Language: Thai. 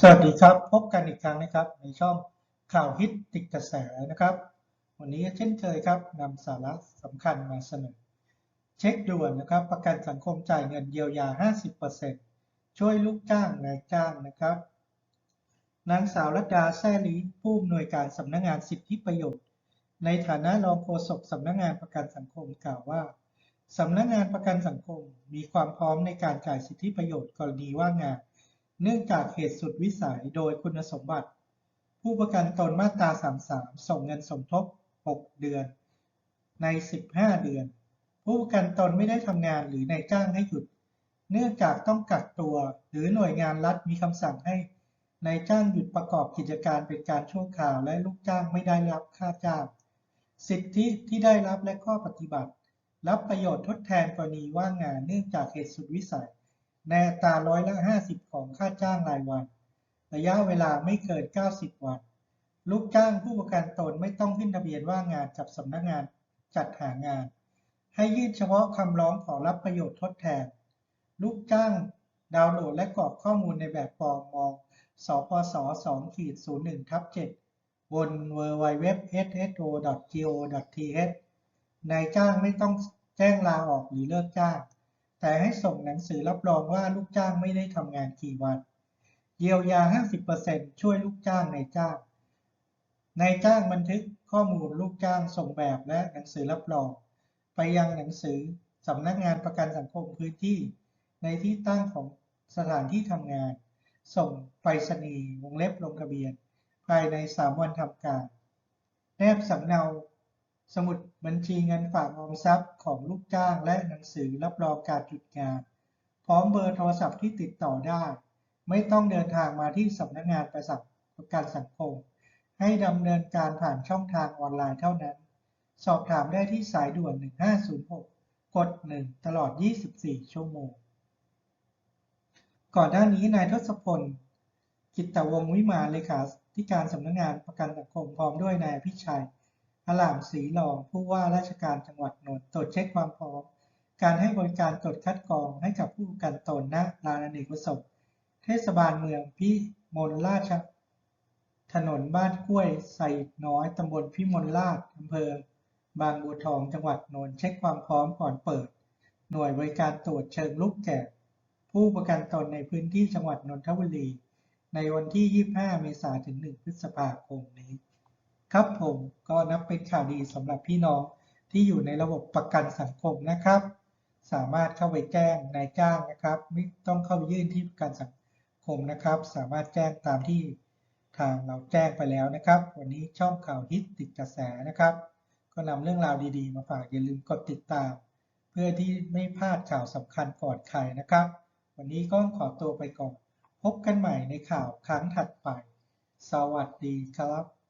สวัสดีครับ พบกันอีกครั้งนะครับ ในช่องข่าวฮิตติดกระแสนะครับ วันนี้เช่นเคยครับนำสาระสำคัญมาเสนอ เช็คด่วนนะครับ ประกันสังคมจ่ายเงินเยียวยา 50%ช่วยลูกจ้างนายจ้างนะครับนางสาวรัตดาแซ่ลีผู้อำนวยการสำนักงานสิทธิประโยชน์ ในฐานะรองโฆษกสำนักงานประกันสังคมกล่าวว่าสำนักงานประกันสังคมมีความพร้อมในการจ่ายสิทธิประโยชน์กรณีว่างงาน เนื่องจากเหตุสุดวิสัยโดยคุณสมบัติ ผู้ประกันตนมาตรา 33 ส่งเงินสมทบ 6 เดือน ใน 15 เดือน ผู้ประกันตนไม่ได้ทำงานหรือนายจ้างให้หยุด เนื่องจากต้องกักตัวหรือหน่วยงานรัฐมีคำสั่งให้นายจ้างหยุดประกอบกิจการเป็นการชั่วคราวและลูกจ้างไม่ได้รับค่าจ้าง สิทธิที่ได้รับและข้อปฏิบัติ รับประโยชน์ทดแทนกรณีว่างงานเนื่องจากเหตุสุดวิสัย ในอัตราร้อยละ 50 ของค่าจ้างรายวัน ระยะเวลาไม่เกิน 90 วัน ลูกจ้างผู้ประกันตนไม่ต้องขึ้นทะเบียนว่างงานกับสำนักงานจัดหางาน ให้ยื่นเฉพาะคำร้องขอรับประโยชน์ทดแทน ลูกจ้างดาวน์โหลดและกรอกข้อมูลในแบบฟอร์มมองสปส2-01ทับ7บน www.sso.go.th นายจ้างไม่ต้องแจ้งลาออกหรือเลิกจ้าง แต่ให้ส่งหนังสือรับรองว่าลูกจ้างไม่ได้ทำงานกี่วัน เยียวยา 50%ช่วยลูกจ้างนายจ้างนายจ้างบันทึกข้อมูลลูกจ้างส่งแบบและหนังสือรับรอง ไปยังหนังสือสำนักงานประกันสังคมพื้นที่ ในที่ตั้งของสถานที่ทำงาน ส่งไปรษณีย์วงเล็บลงทะเบียน ภายใน 3 วันทำการ แนบสำเนา สมุดบัญชีเงินฝากออมทรัพย์ของลูกจ้างและหนังสือรับรองการหยุดงาน พร้อมเบอร์โทรศัพท์ที่ติดต่อได้ ไม่ต้องเดินทางมาที่สำนักงานประสัประกันสังคม ให้ดำเนินการผ่านช่องทางออนไลน์เท่านั้น สอบถามได้ที่สายด่วน 1506 กด 1 ตลอด 24 ชั่วโมง ก่อนหน้านี้นายทศพลกิตตวงวิมานเลขาธิการสำนักงานประกันสังคมพร้อมด้วยนายพิชัย อลามศรีรองผู้ว่าราชการจังหวัดนนท์ตรวจเช็คความพร้อม การให้บริการตรวจคัดกรองให้กับผู้ประกันตนณลานอเนกประสงค์เทศบาลเมืองพิมลราช ถนนบ้านกล้วยไซน้อยตำบลพิมลราชอำเภอบางบัวทองจังหวัดนนท์เช็คความพร้อมก่อนเปิด หน่วยบริการตรวจเชิงลุกแก่ผู้ประกันตนในพื้นที่จังหวัดนนทบุรี ในวันที่ 25 เมษายนถึง 1 พฤษภาคมนี้ ครับผมก็นับเป็นข่าวดีสำหรับพี่น้องที่อยู่ในระบบประกันสังคมนะครับ สามารถเข้าไปแจ้งนายจ้างนะครับ ไม่ต้องเข้าไปยื่นที่ประกันสังคมนะครับ สามารถแจ้งตามที่ทางเราแจ้งไปแล้วนะครับ วันนี้ช่องข่าวฮิตติดกระแสนะครับ ก็นำเรื่องราวดีๆ มาฝากอย่าลืมกดติดตาม เพื่อที่ไม่พลาดข่าวสำคัญก่อนใครนะครับ วันนี้ก็ขอตัวไปก่อน พบกันใหม่ในข่าวครั้งถัดไป สวัสดีครับ